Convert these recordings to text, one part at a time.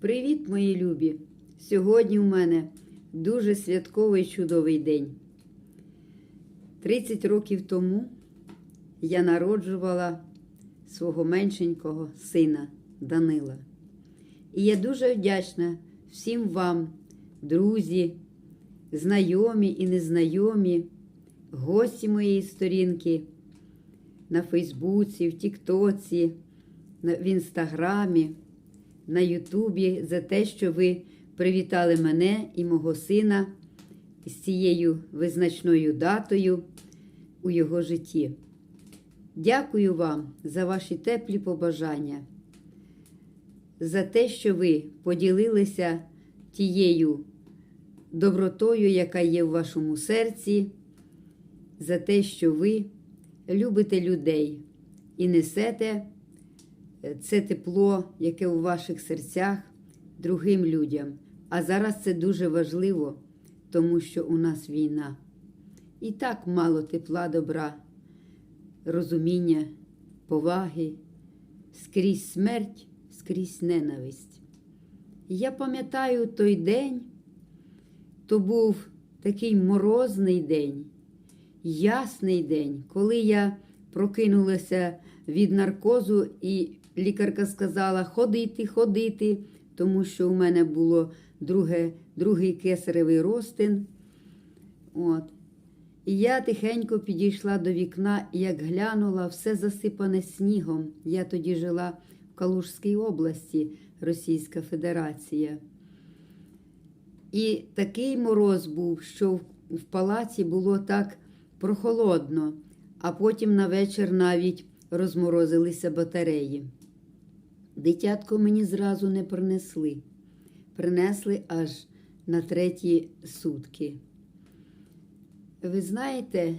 Привіт, мої любі! Сьогодні в мене дуже святковий чудовий день. 30 років тому я народжувала свого меншенького сина Данила. І я дуже вдячна всім вам, друзі, знайомі і незнайомі, гості моєї сторінки на Фейсбуці, в Тіктоці, в Інстаграмі, на Ютубі за те, що ви привітали мене і мого сина з цією визначною датою у його житті. Дякую вам за ваші теплі побажання, за те, що ви поділилися тією добротою, яка є в вашому серці, за те, що ви любите людей і несете це тепло, яке у ваших серцях другим людям. А зараз це дуже важливо, тому що у нас війна. І так мало тепла, добра, розуміння, поваги, скрізь смерть, скрізь ненависть. Я пам'ятаю той день, то був такий морозний день, ясний день, коли я прокинулася від наркозу, і лікарка сказала ходити, ходити, тому що у мене було друге, другий кесаревий розтин. От. І я тихенько підійшла до вікна, і як глянула, все засипане снігом. Я тоді жила в Калужській області, Російська Федерація. І такий мороз був, що в палаці було так прохолодно, а потім на вечір навіть розморозилися батареї. Дитятко мені зразу не принесли. Принесли аж на треті сутки. Ви знаєте,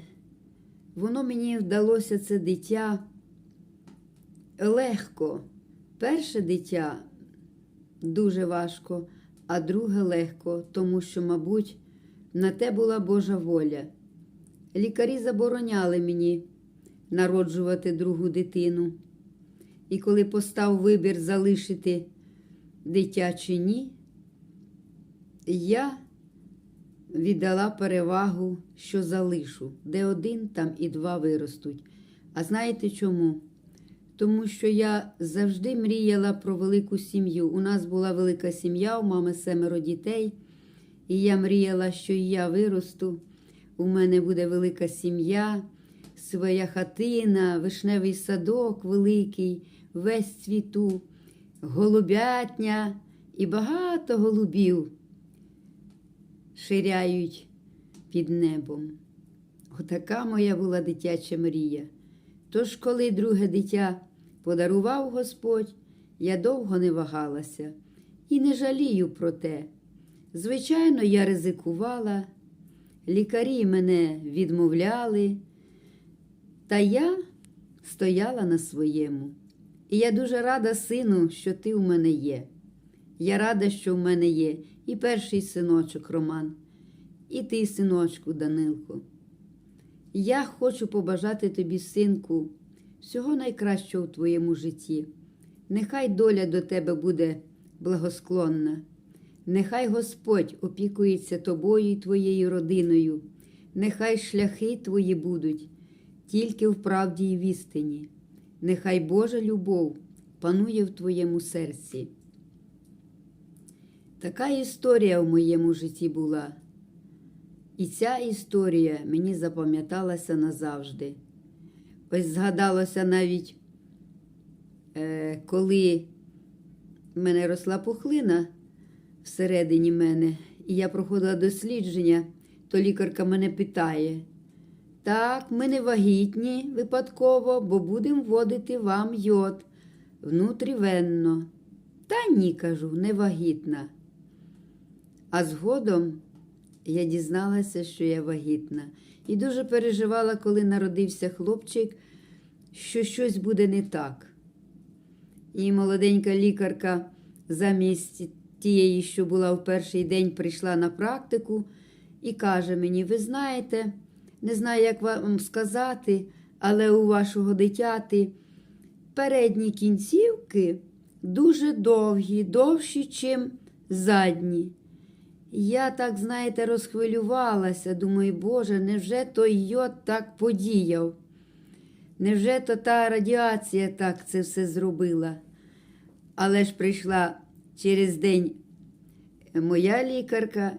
воно мені вдалося це дитя легко. Перше дитя дуже важко, а друге легко, тому що, мабуть, на те була Божа воля. Лікарі забороняли мені народжувати другу дитину. І коли постав вибір залишити дитя чи ні, я віддала перевагу, що залишу, де один, там і два виростуть. А знаєте чому? Тому що я завжди мріяла про велику сім'ю. У нас була велика сім'я, у мами семеро дітей, і я мріяла, що і я виросту. У мене буде велика сім'я, своя хатина, вишневий садок великий, весь цвіту, голубятня і багато голубів ширяють під небом. Отака моя була дитяча мрія. Тож, коли друге дитя подарував Господь, я довго не вагалася і не жалію про те. Звичайно, я ризикувала, лікарі мене відмовляли, та я стояла на своєму. І я дуже рада, сину, що ти у мене є. Я рада, що в мене є і перший синочок Роман, і ти, синочку, Данилко. Я хочу побажати тобі, синку, всього найкращого в твоєму житті. Нехай доля до тебе буде благосклонна. Нехай Господь опікується тобою і твоєю родиною. Нехай шляхи твої будуть тільки в правді і в істині. Нехай Божа любов панує в твоєму серці. Така історія в моєму житті була. І ця історія мені запам'яталася назавжди. Ось згадалося навіть, е, коли в мене росла пухлина всередині мене, і я проходила дослідження, то лікарка мене питає: так, ми не вагітні випадково, бо будемо вводити вам йод внутрівенно. Та ні, кажу, не вагітна. А згодом я дізналася, що я вагітна, і дуже переживала, коли народився хлопчик, що щось буде не так. І молоденька лікарка замість тієї, що була в перший день, прийшла на практику і каже мені: ви знаєте, не знаю, як вам сказати, але у вашого дитяти передні кінцівки дуже довгі, довші, чим задні. Я так, знаєте, розхвилювалася. Думаю, Боже, невже той йод так подіяв? Невже то та радіація так це все зробила? Але ж прийшла через день моя лікарка,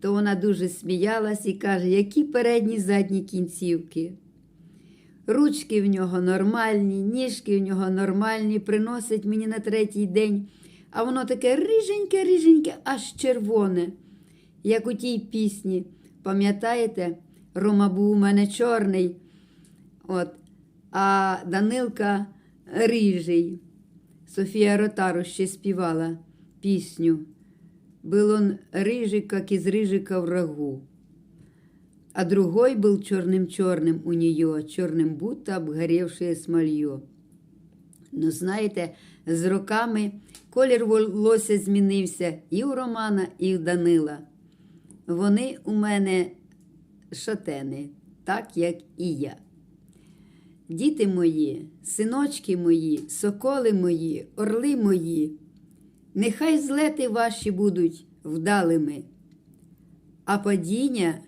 то вона дуже сміялась і каже, які передні задні кінцівки. Ручки в нього нормальні, ніжки в нього нормальні, приносить мені на третій день, а воно таке риженьке, риженьке, аж червоне, як у тій пісні. Пам'ятаєте, Рома був у мене чорний, от, а Данилка рижий. Софія Ротару ще співала пісню. Был он рыжий, как из рыжика в рагу. А другой был черным-черным у нее, черным будто обгоревшее смолье. Ну, знаєте, з роками колір волосся змінився і у Романа, і у Данила. Вони у мене шатени, так як і я. Діти мої, синочки мої, соколи мої, орли мої, нехай злети ваші будуть вдалими, а падіння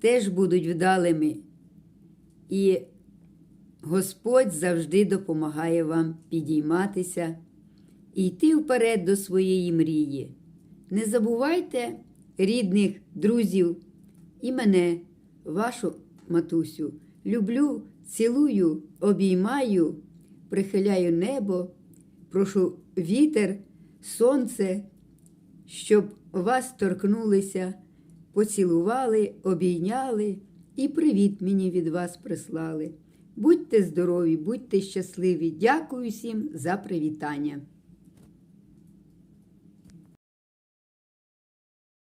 теж будуть вдалими. І Господь завжди допомагає вам підійматися і йти вперед до своєї мрії. Не забувайте рідних, друзів і мене, вашу матусю. Люблю, цілую, обіймаю, прихиляю небо, прошу вітер, сонце, щоб вас торкнулися, поцілували, обійняли і привіт мені від вас прислали. Будьте здорові, будьте щасливі. Дякую всім за привітання.